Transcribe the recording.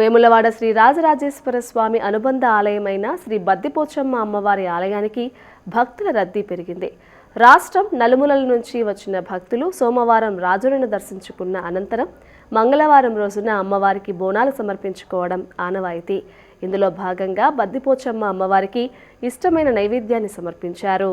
వేములవాడ శ్రీ రాజరాజేశ్వర స్వామి అనుబంధ ఆలయమైన శ్రీ బద్దిపోచమ్మ అమ్మవారి ఆలయానికి భక్తుల రద్దీ పెరిగింది. రాష్ట్రం నలుమూలల నుంచి వచ్చిన భక్తులు సోమవారం రాజులను దర్శించుకున్న అనంతరం మంగళవారం రోజున అమ్మవారికి బోనాలు సమర్పించుకోవడం ఆనవాయితీ. ఇందులో భాగంగా బద్దిపోచమ్మ అమ్మవారికి ఇష్టమైన నైవేద్యాన్ని సమర్పించారు.